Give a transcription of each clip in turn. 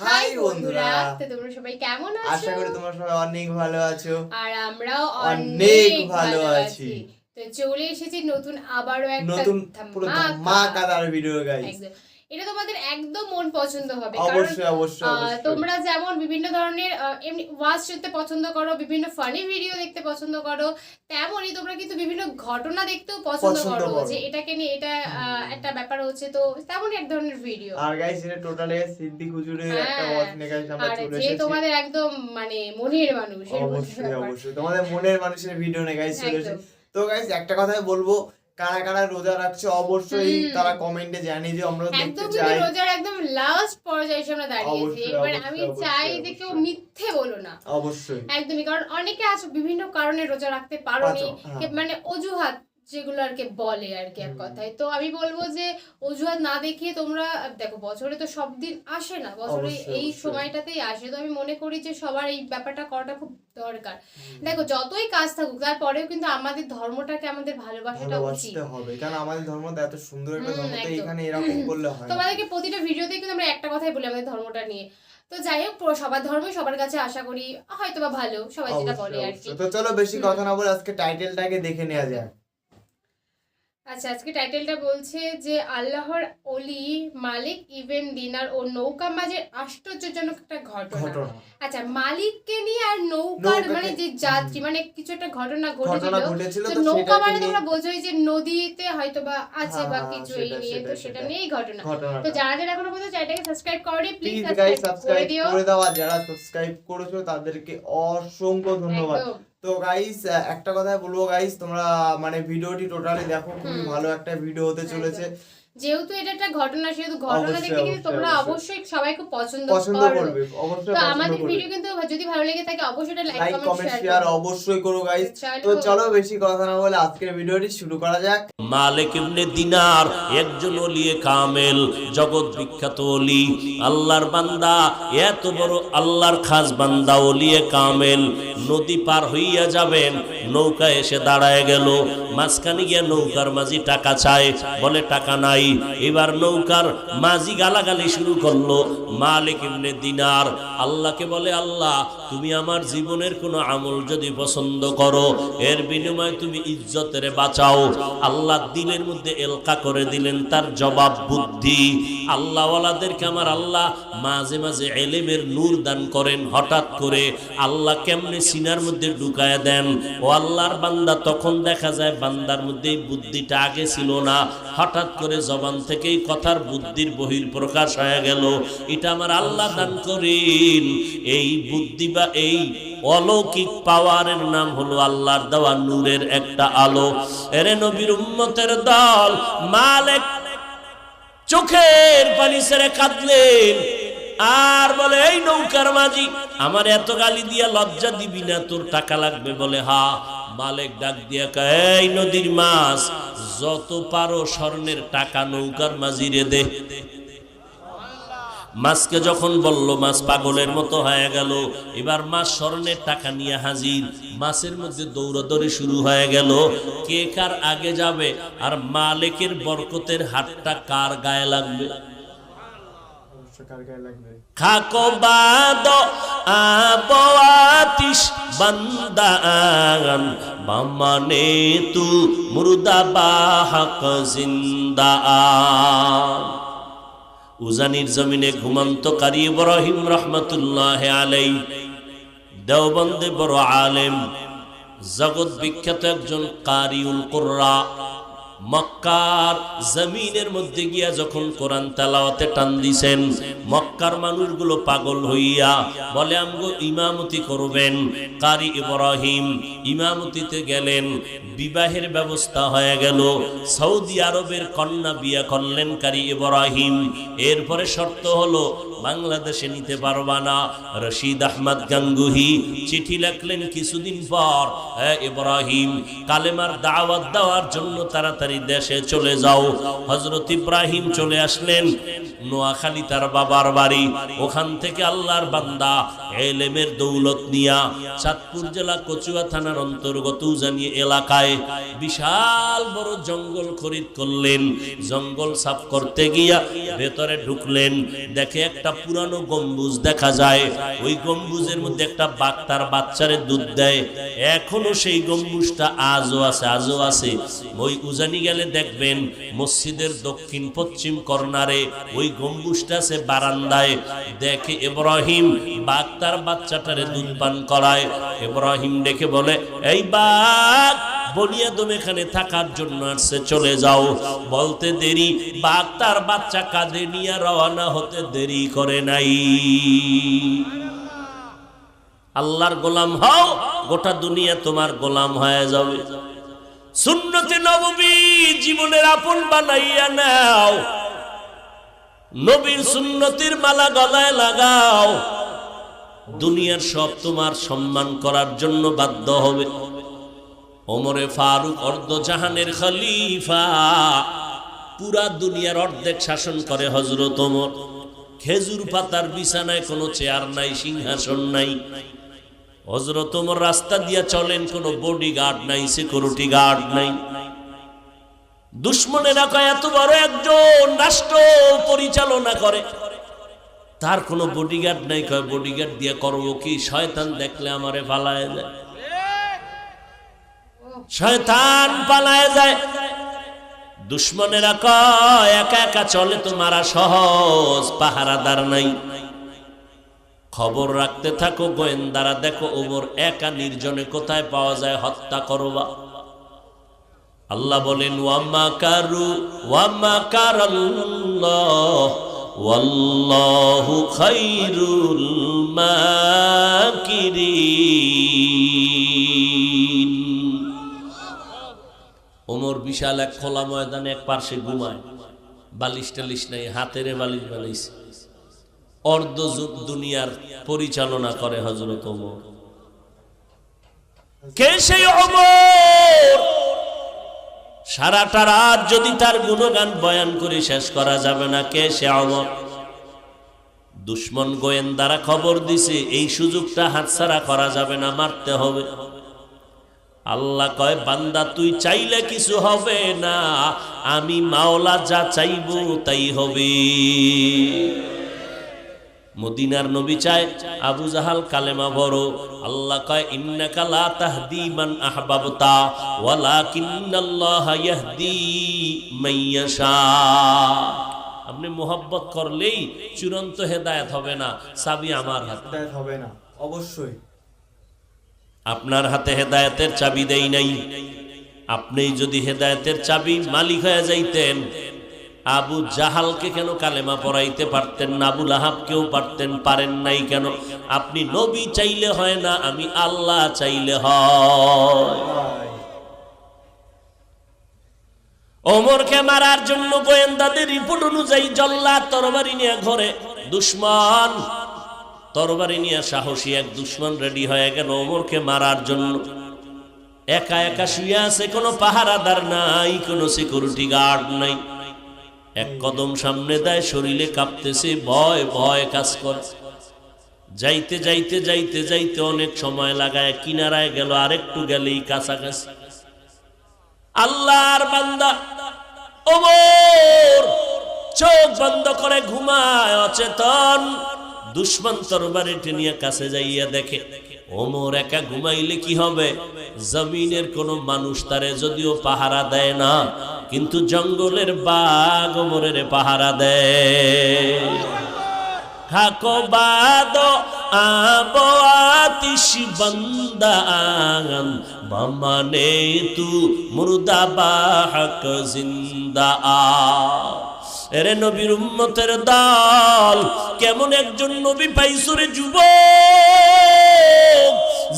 High বন্ধুরা তো তোমরা সবাই কেমন আছো আশা করি তোমরা সবাই অনেক ভালো আছো আর আমরাও অনেক ভালো আছি। তো চলে এসেছি নতুন আবারও একটা নতুন পুরো ধামাকা। ধামাকাদার ভিডিও গাইস। এটা তোমাদের একদম মন পছন্দ হবে। অবশ্যই তোমরা যেমন বিভিন্ন ধরনের এমনি ওয়াচ শুনতে পছন্দ করো বিভিন্ন ফানি ভিডিও দেখতে পছন্দ করো তেমনই তোমরা কিন্তু বিভিন্ন ঘটনা দেখতেও পছন্দ করো। যে এটাকে নিয়ে এটা একটা ব্যাপার হচ্ছে তো তেমনই এক ধরনের ভিডিও আর গাইস এটা টোটালি সিদ্ধি হুজুরের একটা হ্যাঁ। ওয়াজ নিয়ে গাইস আমরা চলে এসেছি। তোমাদের একদম মানে মনের মানুষ অবশ্যই অবশ্যই তোমাদের মনের মানুষের ভিডিও নিয়ে গাইস চলে এসেছি। তো গাইস একটা কথাই বলব কারা কারা রোজা রাখছে অবশ্যই। তারা কমেন্টে জানিয়ে যে আমরা দেখতে চাই। রোজার একদম লাস্ট পর্যায়ে এসে আমরা দাঁড়িয়েছি। এবার আমি চাই যে কেউ মিথ্যে বলো না। অবশ্যই। একদমই কারণ অনেকে আছে বিভিন্ন কারণে রোজা রাখতে পারোনি। পারছ, হ্যাঁ। মানে অজুহাত যেগুলো আর কি বলে আর কি এক কথায়। তো আমি বলব যে অজুহাত না দেখিয়ে তোমরা দেখো বছরে তো সব দিন আসে না বছরে এই সময়টাতেই আসে। তো আমি মনে করি যে সবার এই ব্যাপারটা করাটা খুব দরকার। দেখো যতই কাজ থাকুক তারপরেও কিন্তু আমাদের ধর্মটাকে আমাদের ভালোবাসাটা উচিত। হবে কারণ আমাদের ধর্মটা এত সুন্দর একটা ধর্ম তো এখানে এরকম করলে হয় তোমাদেরকে প্রতিটা ভিডিওতেই কিন্তু আমরা একটা কথাই বলি আমাদের ধর্মটা নিয়ে। তো যাই হোক সবার ধর্মই সবার কাছে আশা করি হয়তো বা ভালো সবাই যেটা বলে আর কি। তো চলো বেশি কথা না বলে আজকে টাইটেলটাকে দেখে নেওয়া যাক। আচ্ছা আজকে টাইটেলটা বলছে যে আল্লাহর অলি মালিক ইভেন ডিনার ও নৌকা মাঝের আশ্চর্যজনক একটা ঘটনা। আচ্ছা মালিককে নিয়ে আর নৌকার মানে যে যাত্রী মানে কিছু একটা ঘটনা ঘটেছিল। তো নৌকা মানে তোমরা বোঝোই যে নদীতে হয়তো বা আছে বা হ্যাঁ, কিছু এই নিয়ে তো সেটা। নিয়েই ঘটনা। তো যারা যারা এখনও পর্যন্ত চ্যানেলটাকে সাবস্ক্রাইব করে প্লিজ প্লিজ সাবস্ক্রাইব করে দিও। যারা সাবস্ক্রাইব করেছ তাদেরকে অসংখ্য ধন্যবাদ। তো গাইস একটা কথাই বলব গাইস তোমরা মানে ভিডিওটি টোটালি দেখো খুবই ভালো একটা ভিডিও হতে চলেছে। যেহেতু এটা একটা ঘটনা সেহেতু ঘটনা কিন্তু তোমরা অবশ্যই। সবাই খুব পছন্দ করবে তো আমাদের ভিডিও কিন্তু যদি ভালো লেগে থাকে অবশ্যই লাইক লাইক কমেন্ট শেয়ার অবশ্যই করো গাইস তো চলো। বেশি কথা না বলে আজকের ভিডিওটি শুরু করা যাক। মালিক ইবনে দিনার একজন ওলিয়ে কামেল জগৎ বিখ্যাত ওলি আল্লাহর বান্দা এত বড় আল্লাহর খাস বান্দা ওলিয়ে কামেল। নদী পার হইয়া যাবেন নৌকা এসে দাঁড়ায় গেল। মাঝখানে গিয়া নৌকার মাঝি টাকা চায়, বলে, টাকা নাই। এবার নৌকার মাঝি গালাগালি শুরু করল, মালিক ইবনে দিনার, আল্লাহকে বলে, আল্লাহ, তুমি আমার জীবনের কোনো আমল যদি পছন্দ করো, এর বিনিময়ে তুমি ইজ্জতের বাঁচাও। আল্লাহ দিলের মধ্যে এলকা করে দিলেন, তার জবাব বুদ্ধি। আল্লাহওয়ালাদেরকে আমার আল্লাহ মাঝে মাঝে এলেমের নূর দান করেন, হঠাৎ করে আল্লাহ কেমনে সিনার মধ্যে ঢুকায় দেন। ও আল্লাহর বান্দা তখন দেখা যায় বান্দার মধ্যে বুদ্ধিটা আগে ছিল না। হঠাৎ করে জবান থেকেই কথার বুদ্ধির বহির প্রকাশ হয়ে গেল। এটা আমার আল্লাহ দান করেন। এই বুদ্ধি বা এই অলৌকিক পাওয়ারের নাম হলো আল্লাহর দেওয়া নূরের একটা আলো। এরে নবীর উম্মতের দল, মালিক চোখের পানি ছেড়ে কাঁদলেন। আর বলে, এই নৌকার মাঝি, আমার এত গালি দিয়া লজ্জা দিবি না, তোর টাকা লাগবে বলে, হা মালিক ডাক দিয়া এই নদীর মাছ, যত পারো স্বর্ণের টাকা নৌকার মাঝি রে দে। মাছকে যখন বলল, মাছ পাগলের মতো হয়ে গেল, এবার মাছ স্বর্ণের টাকা নিয়ে হাজির। মাছের মধ্যে দৌড়াদৌড়ি শুরু হয়ে গেল, কে কার আগে যাবে আর মালিকের বরকতের হাতটা কার গায়ে লাগবে অবশ্যই কার গায়ে লাগবে খাকো বাদ আবাতিস বান্দান মামানে তু, মুর্দা বাহক জিন্দা। উজানির জমিনে ঘুমন্ত কারি ইব্রাহিম রহমতুল্লাহ আলাই দেওবন্দে বড় আলেম, জগৎ বিখ্যাত একজন কারিউল কোর্রা। মক্কার জমিনের মধ্যে গিয়া যখন কোরআন তেলাওয়াতে টান দিছেন, মক্কার মানুষগুলো পাগল হইয়া বলে, আমগো ইমামতি করবেন। কারি ইব্রাহিম ইমামতিতে গেলেন, বিবাহের ব্যবস্থা হয়ে গেল। সৌদি আরবের কন্যা বিয়া করলেন কারি ইব্রাহিম। এরপরে শর্ত হলো, বাংলাদেশে নিতে পারবা না। রশিদ আহমদ গাঙ্গুহি চিঠি লিখলেন কিছুদিন পর হ্যাঁ ইব্রাহিম, কালেমার দাওয়াত দেওয়ার জন্য তাড়াতাড়ি তাড়াতাড়ি দেশে চলে যাও। হজরত ইব্রাহিম চলে আসলেন। নোয়াখালী তার বাবার বাড়ি। ওখান থেকে আল্লাহর বান্দা এলেমের দৌলত নিয়া চাঁদপুর জেলা কচুয়া থানার অন্তর্গত উজানি এলাকায় বিশাল বড় জঙ্গল খরিদ করলেন। জঙ্গল সাফ করতে গিয়া ভেতরে ঢুকলেন। দেখে একটা পুরানো গম্বুজ দেখা যায়। ওই গম্বুজের মধ্যে একটা বাঘ তার বাচ্চারে দুধ দেয়। এখনও সেই গম্বুজটা আজও আছে আজও আছে। ওই উজানি গেলে দেখবেন মসজিদের দক্ষিণ পশ্চিম কর্নারে ওই গম্বুজটা আছে বারান্দায়। দেখে ইব্রাহিম বাঘ তার বাচ্চাটারে দুধ পান করায়। ইব্রাহিম ডেকে বলে, এই বাঘ বনিয়াদম এখানে থাকার জন্য আসছে, চলে যাও। বলতে দেরি বাঘ তার বাচ্চা কাঁধে নিয়ে রওনা হতে দেরি করে নাই। আল্লাহর গোলাম হও, গোটা দুনিয়া তোমার গোলাম হয়ে যাবে। সুন্নতে নববী জীবনের আপন বানাইয়া নাও। নবীর সুন্নতির মালা গলায় লাগাও। দুনিয়ার সব তোমার সম্মান করার জন্য বাধ্য হবে। ওমরে ফারুক অর্ধ জাহানের খলিফা। পুরা দুনিয়ার অর্ধেক শাসন করে হজরত ওমর। খেজুর পাতার বিছানায় কোনো চেয়ার নাই, সিংহাসন নাই। হজরত রাস্তা দিয়া চলেন, কোনো বডি গার্ড নাই সিকিউরিটি গার্ড নাই। দুশ্মনেরা কয় এত বড় একজন রাষ্ট্র পরিচালনা করে। তার কোনো বডিগার্ড নাই, কয় বডিগার্ড দিয়ে করব কি? শয়তান দেখলে আমারে পালায় যায় শয়তান পালায় যায় দুশ্মনেরা কয় একা একা চলে তো মারা সহজ, পাহারাদার নাই। খবর রাখতে থাকো, গোয়েন্দারা দেখো, ওমর একা নির্জনে কোথায় পাওয়া যায় হত্যা করবা। আল্লাহ বলেন ওয়াম্মা কারু ওয়াম্মা কারাল্লাহ, ওয়াল্লাহু খাইরুল মাকিরিন। ওমর বিশাল এক খোলা ময়দানে এক পার্শ্বে ঘুমায়। বালিশ টালিশ নাই, হাতেরে বালিশ বালিশ অর্ধ যুগ দুনিয়ার পরিচালনা করে হজরত ওমর। কে সেই ওমর? সারাটা রাত যদি তার গুণগান বয়ান করে শেষ করা যাবে না, কে সে অমর দুশ্মন গোয়েন্দারা খবর দিছে, এই সুযোগটা হাতছাড়া করা যাবে না, মারতে হবে। আল্লাহ কয়, বান্দা, তুই চাইলে কিছু হবে না, আমি মাওলা যা চাইব তাই হবে। মদিনার নবী চায় আবু জাহাল কালেমা বড় আল্লাহ কয় ইন্নাকা লা তাহদি মান আহবাবতা ওয়ালাকিন্নাল্লাহ ইয়াহদি মান ইয়াশা। আপনি মোহাব্বত করলেই চূড়ান্ত হেদায়েত হবে না চাবি আমার হাতে। হেদায়েত হবে না অবশ্যই। আপনার হাতে হেদায়েতের চাবি দেই নাই। আপনি যদি হেদায়েতের চাবি মালিক হয়ে যাইতেন আবু জাহালকে কেন কালেমা পড়াইতে পারতেন না? আবুল আহাবকেও পারতেন, পারেন নাই কেন? আপনি নবী চাইলে হয় না, আমি আল্লাহ চাইলে হয়। ওমরকে মারার জন্য গোয়েন্দাদের রিপোর্ট অনুযায়ী জল্লাদ তরবারি নিয়ে ঘরে দুশ্মন, তরবারি নিয়ে সাহসী এক দুশ্মন রেডি হয়ে গেল ওমরকে মারার জন্য। একা একা শুয়ে আছে, কোনো পাহারাদার নাই, কোনো সিকিউরিটি গার্ড নাই। এক কদম সামনে দেয়, শরীরে কাঁপতেছে, ভয় ভয় কাজ করে। যাইতে যাইতে যাইতে যাইতে অনেক সময় লাগায়, কিনারায় গেল, আরেকটু গেলেই কাছাকাছি। আল্লাহর বান্দা, ওমর, চোখ বন্ধ করে ঘুমায়, অচেতন, দুশ্মন তরবারিটি নিয়ে কাছে যাইয়া দেখে। ওমর একা ঘুমাইলে কি হবে? জমিনের কোন মানুষ তারে যদিও পাহারা দেয় না, কিন্তু জঙ্গলের বাঘ ওমরের পাহারা দেয়। থাকো বাদ আবো আতিশ বন্দা আগন বমনে তু মুর্দা বাহক জিন্দা আ। এরে নবীর উম্মতের দল, কেমন একজন নবী পাইছরে যুব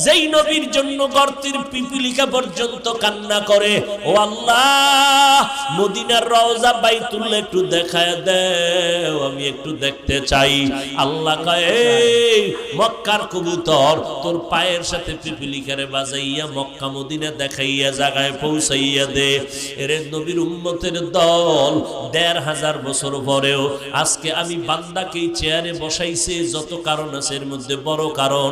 যেই নবীর জন্য গর্তের পিপিলিকা পর্যন্ত কান্না করে ও আল্লাহ মদিনার রওজা বাইতুল্লাহ একটু দেখায় দেও আমি একটু দেখতে চাই। আল্লাহ কয় "এই, মক্কার কবুতর তোর পায়ের সাথে পিপিলিকারে বাজাইয়া মক্কা মদিনা দেখাইয়া জায়গায় পৌঁছাইয়া দে। এরে নবীর উম্মতের দল দেড় হাজার বছর পরেও আজকে আমি বান্দাকে চেয়ারে বসাইছে যত কারণ আছে এর মধ্যে বড় কারণ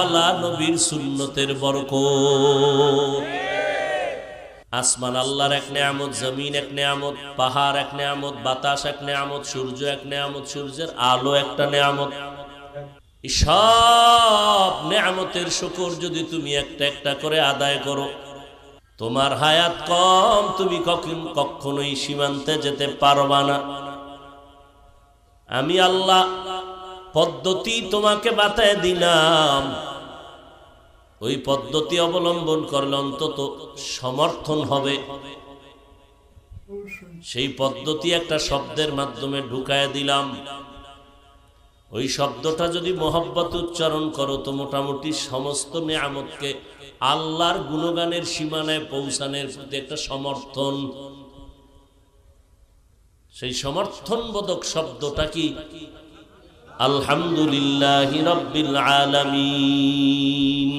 মদিনাওয়ালা নবীর সুন্নতের বরকত। আসমান আল্লাহর এক নেয়ামত, জমিন এক নেয়ামত, পাহাড় এক নেয়ামত, বাতাস এক নেয়ামত, সূর্য এক নেয়ামত, সূর্যের আলো একটা নেয়ামত। সব নেয়ামতের শুকর যদি তুমি একটা একটা করে আদায় করো, তোমার হায়াত কম, তুমি কখন কখনোই সীমান্তে যেতে পারবা না। আমি আল্লাহ পদ্ধতি তোমাকে বাতায় দিলাম। ওই পদ্ধতি অবলম্বন করলে অন্তত সমর্থন হবে। সেই পদ্ধতি একটা শব্দের মাধ্যমে ঢুকায় দিলাম। ওই শব্দটা যদি মোহাব্বত উচ্চারণ করো তো মোটামুটি সমস্ত নেয়ামতকে আল্লাহর গুণগানের সীমানায় পৌঁছানোর প্রতি একটা সমর্থন। সেই সমর্থন বোধক শব্দটা কি? আলহামদুলিল্লাহ রব্বিল আলামিন।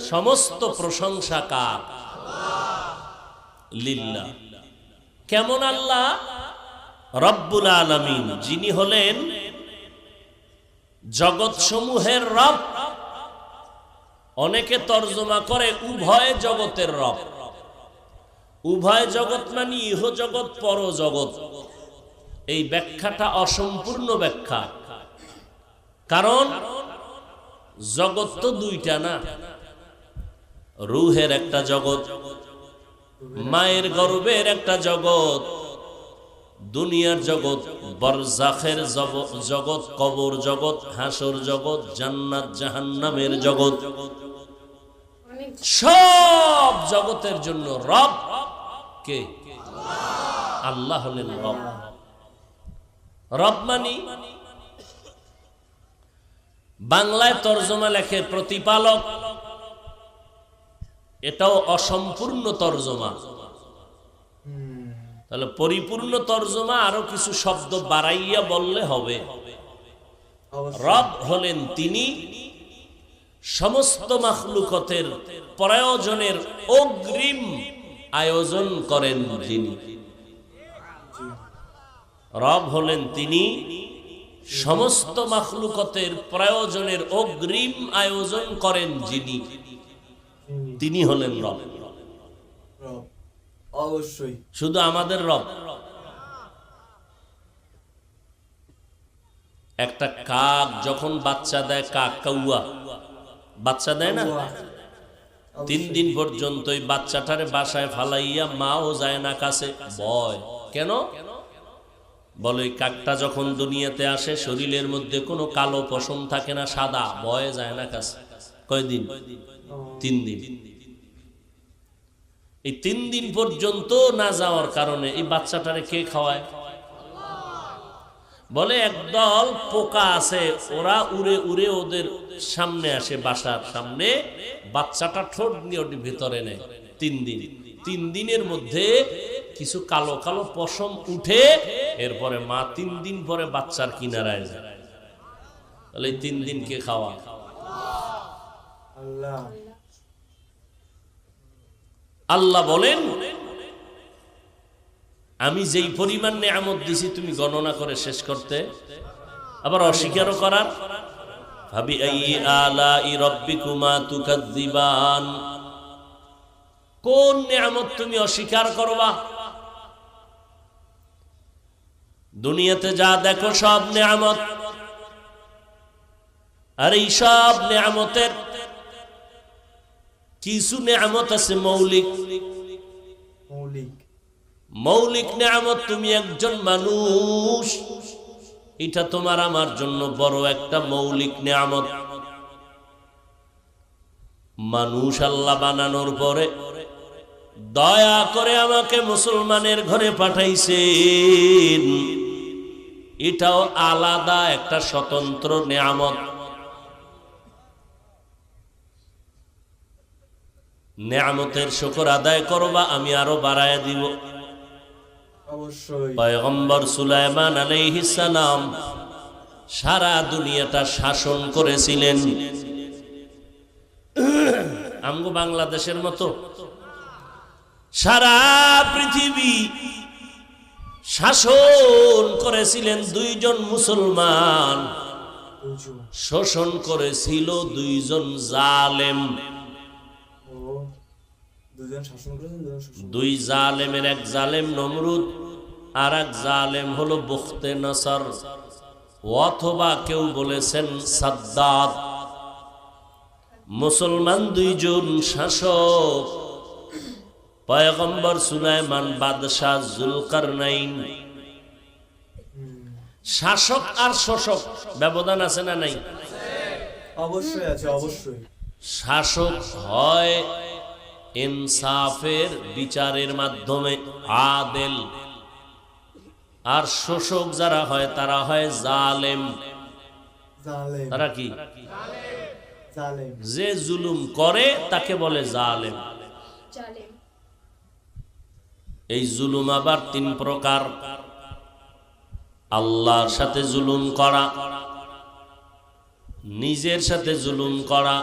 সমস্ত প্রশংসা কার? লিল্লাহ। কেমন আল্লাহ? রব্বুল আলামিন, যিনি হলেন জগৎ সমূহের রব। অনেকে তর্জমা করে, উভয় জগতের রব। উভয় জগৎ মানে ইহ জগৎ, পর জগৎ। এই ব্যাখ্যাটা অসম্পূর্ণ ব্যাখ্যা। কারণ জগৎ তো দুইটা না। রুহের একটা জগৎ, মায়ের গর্বের একটা জগৎ, দুনিয়ার জগৎ, বরজাখের জগ- জগৎ, কবর জগৎ, হাসর জগৎ, জান্নাত, জাহান্নামের জগৎ। সব জগতের জন্য রব কে? আল্লাহ হলেন রব। রব মানি বাংলায় তর্জমা লেখে প্রতিপালক। এটাও অসম্পূর্ণ তর্জমা। তাহলে পরিপূর্ণ তর্জমা আরও কিছু শব্দ বাড়াইয়া বললে হবে। রব হলেন তিনি সমস্ত মাখলুকতের প্রয়োজনের অগ্রিম আয়োজন করেন যিনি। রব হলেন তিনি সমস্ত মাখলুকতের প্রয়োজনের অগ্রিম আয়োজন করেন যিনি। তিনি হলেন রব। অবশ্যই। শুধু আমাদের রব। একটা কাক যখন বাচ্চা দেয় কাক কাউয়া। বাচ্চা দেয় না? তিন দিন পর্যন্ত ওই বাচ্চাটারে বাসায় ফালাইয়া মাও যায় না কাছে। ভয় কেন? বলে কাকটা যখন দুনিয়াতে আসে, শরীরের মধ্যে কোনো কালো পশম থাকে না, সাদা ভয়ে যায় না কাছে কয়দিন? তিন দিন। এই তিন দিন পর্যন্ত না যাওয়ার কারণে এই বাচ্চাটারে কে খাওয়ায়? বলে একদল পোকা আছে, ওরা উড়ে উড়ে ওদের সামনে আসে বাসার সামনে, বাচ্চাটা ঠোঁট নিয়ে ওটি ভেতরে নেয়। তিন দিন। তিন দিনের মধ্যে কিছু কালো কালো পশম উঠে এরপরে মা তিন দিন পরে বাচ্চার কিনারায় যায়। তাহলে তিন দিন কে খাওয়া? আল্লাহ। আল্লাহ বলেন আমি যেই পরিমাণ নেয়ামত দিছি তুমি গণনা করে শেষ করতে আবার অস্বীকারও করার। ভাবি আলা ই রব্বিকুমা তুকাদ্দিবান। কোন নেয়ামত তুমি অস্বীকার করবা? দুনিয়াতে যা দেখো সব নেয়ামত। আর এই সব নেয়ামতের কিছু নেয়ামত আছে মৌলিক। মৌলিক। মৌলিক নেয়ামত তুমি একজন মানুষ। এটা তোমার আমার জন্য বড় একটা মৌলিক নেয়ামত। মানুষ আল্লাহ বানানোর পরে দয়া করে আমাকে মুসলমানের ঘরে পাঠাইছেন। এটাও আলাদা একটা স্বতন্ত্র নিয়ামত। নিয়ামতের শুকর আদায় করবা আমি আরও বাড়ায় দিব। সারা দুনিয়াটা শাসন করেছিলেন। আমগো বাংলাদেশের মতো সারা পৃথিবী শাসন করেছিলেন দুইজন মুসলমান। শোষণ করেছিল দুইজন জালেম। দুই জালেমের এক জালেম নমরুদ, আর এক জালেম হলো বখতে নসর। অথবা কেউ বলেছেন সাদ্দাত। মুসলমান দুইজন শাসক। পয়গম্বর সুলাইমান বাদশাহ জুলকার নাইন শাসক আর শোষক ব্যবধান আছে না নাই? অবশ্যই আছে অবশ্যই। শাসক হয় ইনসাফের বিচারের মাধ্যমে আদেল। আর শোষক যারা হয় তারা হয় জালেম। জালেম। তারা কি? যে জুলুম করে তাকে বলে জালেম। জালেম। এই জুলুম আবার তিন প্রকার। আল্লাহর সাথে জুলুম করা নিজের সাথে জুলুম করা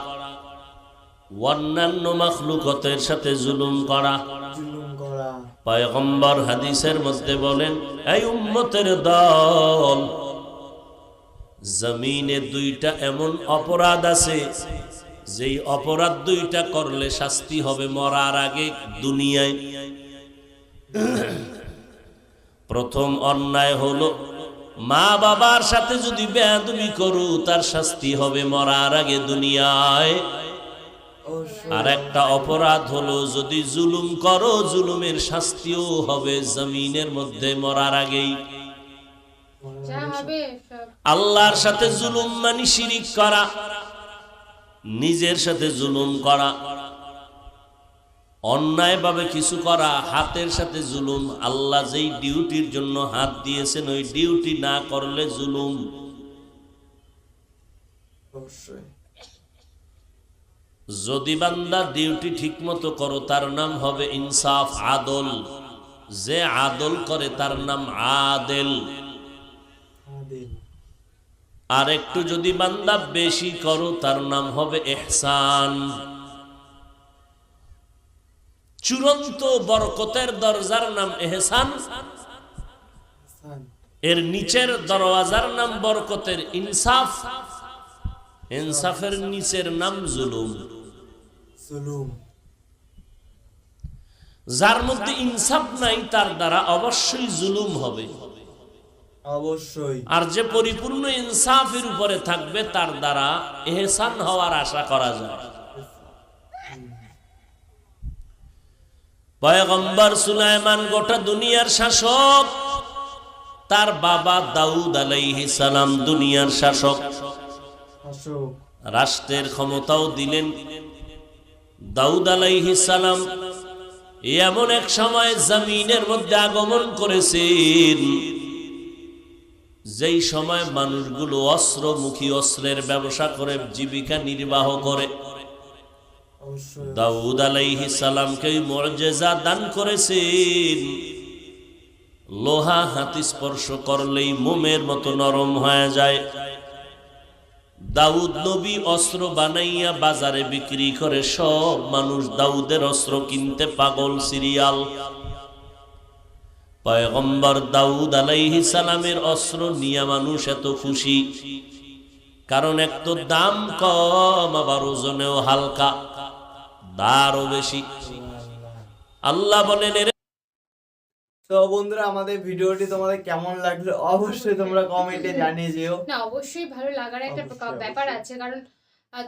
অন্যান্য মাখলুকতের সাথে জুলুম করা। জুলুম করা। পয়গম্বর হাদিসের মধ্যে বলেন এই উম্মতের দল জমিনে দুইটা এমন অপরাধ আছে যেই অপরাধ দুইটা করলে শাস্তি হবে মরার আগে দুনিয়ায়। প্রথম অন্যায় হলো মা বাবার সাথে যদি বেয়াদবি করু তার শাস্তি হবে মরার আগে দুনিয়ায়। আর একটা অপরাধ হলো যদি জুলুম করো জুলুমের শাস্তিও হবে জমিনের মধ্যে মরার আগেই। আল্লাহর সাথে জুলুম মানে শিরিক করা নিজের সাথে জুলুম করা। অন্যায়ভাবে কিছু করা হাতের সাথে জুলুম আল্লাহ যেই ডিউটির জন্য হাত দিয়েছেন ওই ডিউটি না করলে জুলুম। যদি বান্দা ডিউটি ঠিকমতো করো তার নাম হবে ইনসাফ আদল। যে আদল করে তার নাম আদেল। আর একটু যদি বান্দা বেশি করো তার নাম হবে এহসান। চূড়ান্ত বরকতের দরজার নাম এহসান। এর নিচের দরওয়াজার নাম বরকতের ইনসাফ। ইনসাফের নিচের নাম জুলুম। জুলুম। যার মধ্যে ইনসাফ নাই তার দ্বারা অবশ্যই জুলুম হবে। অবশ্যই। আর যে পরিপূর্ণ ইনসাফের উপরে থাকবে তার দ্বারা এহসান হওয়ার আশা করা যায়। পয়গম্বর সুলাইমান গোটা দুনিয়ার শাসক তার বাবা দাউদ আলাইহি সালাম দুনিয়ার শাসক। রাষ্ট্রের ক্ষমতাও দিলেন দাউদ আলাইহি সালাম। এমন এক সময় জমিনের মধ্যে আগমন করেছেন যেই সময় মানুষগুলো অস্ত্রমুখী অস্ত্রের ব্যবসা করে জীবিকা নির্বাহ করে। দাউদ আলাইহি সালামকে মর্যাদা দান করেছেন। লোহা হাতি স্পর্শ করলেই মোমের মতো নরম হয়ে যায়। দাউদ নবী অস্ত্র বানাইয়া বাজারে বিক্রি করে সব মানুষ দাউদের অস্ত্র কিনতে পাগল সিরিয়াল। পয়গম্বর দাউদ আলাইহি সালামের অস্ত্র নিয়ে মানুষ এত খুশি। কারণ এক তো দাম কম আবার ওজনেও হালকা। দারও বেশি। আল্লাহ বলেন এর তো বন্ধুরা আমাদের ভিডিওটি তোমাদের কেমন লাগল? অবশ্যই তোমরা কমেন্টে জানিয়ে যেও। না অবশ্যই ভালো লাগার একটা ব্যাপার আছে কারণ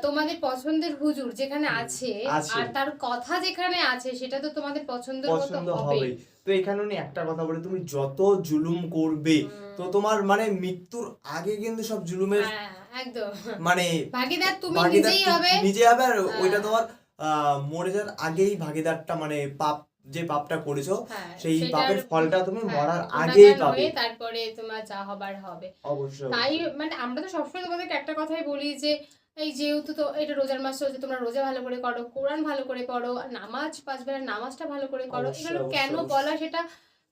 তোমাদের পছন্দের হুজুর যেখানে আছে। আর তার কথা যেখানে আছে সেটা তো তোমাদের পছন্দের মতো পছন্দ হবে তো এখানে উনি একটা কথা বলে তুমি যত জুলুম করবে তো তোমার মানে মৃত্যুর আগে কিন্তু সব জুলুমের হ্যাঁ একদম। মানে ভাগিদার তুমি নিজেই হবে। নিজে হবে আর হ্যাঁ। ওইটা তোমার মরে যাওয়ার আগেই ভাগিদারটা মানে পাপ যে পাপটা করেছ হ্যাঁ, সেই পাপের ফলটা তুমি হ্যাঁ, মরার আগেই পাবে। তারপরে তোমার যা হবার হবে। অবশ্যই তাই মানে আমরা তো সবসময় তোমাদেরকে একটা কথাই বলি যে এই যেহেতু তো এটা রোজার মাস চলছে তোমরা রোজা ভালো করে করো কোরআন ভালো করে করো নামাজ পাঁচ বেলা নামাজটা ভালো করে করো এগুলো কেন বলা সেটা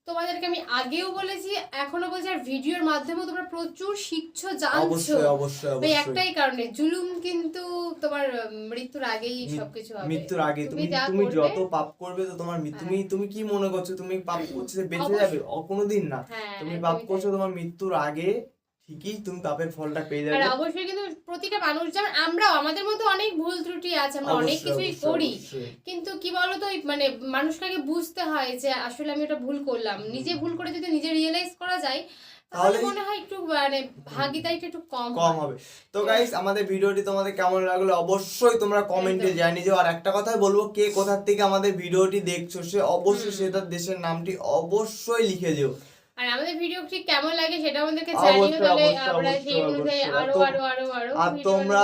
তোমাদেরকে আমি আগেও বলেছি এখনও বলছি আর ভিডিওর মাধ্যমে তোমরা প্রচুর শিখছো জানছো। অবশ্যই অবশ্যই একটাই কারণে জুলুম কিন্তু তোমার মৃত্যুর আগেই সবকিছু হবে। মৃত্যুর আগে তুমি তুমি যত পাপ করবে তো তোমার তুমি তুমি কি মনে করছ? তুমি পাপ করছ বেঁচে যাবে কোনোদিন না। হ্যাঁ তুমি পাপ করছ তোমার মৃত্যুর আগে ঠিকই তুমি পাপের ফলটা পেয়ে আর যাবে অবশ্যই কিন্তু প্রতিটা মানুষ যেমন আমরাও আমাদের মধ্যে অনেক ভুল ত্রুটি আছে আমরা অনেক কিছুই করি। কিন্তু কি বলতো মানে মানুষকে আগে বুঝতে হয় যে আসলে আমি ওটা ভুল করলাম। নিজে ভুল করে যদি নিজে রিয়েলাইজ করা যায় তাহলে মনে হয় একটু মানে ভাগিদারিটা একটু কম কম হবে। তো গাইস আমাদের ভিডিওটি তোমাদের কেমন লাগল অবশ্যই তোমরা কমেন্টে। জানিয়ে যাও আর একটা কথাই বলব কে কোথার থেকে আমাদের ভিডিওটি দেখছ সে অবশ্যই। সে তার দেশের নামটি অবশ্যই লিখে দিও। আর আমাদের কেমন লাগে সেটা আমাদেরকে জানিও তাহলে আমরা সেই অনুযায়ী আরও আরও আরও আরও আর তোমরা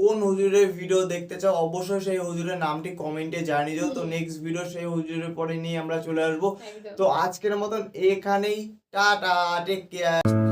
কোন হুজুরের ভিডিও দেখতে চাও অবশ্যই সেই হুজুরের নামটি কমেন্টে জানিয়ে দাও। তো নেক্সট ভিডিও সেই হুজুরের পরে নিয়ে আমরা চলে আসব। তো আজকের মতন এখানেই টাটা টেক কেয়ার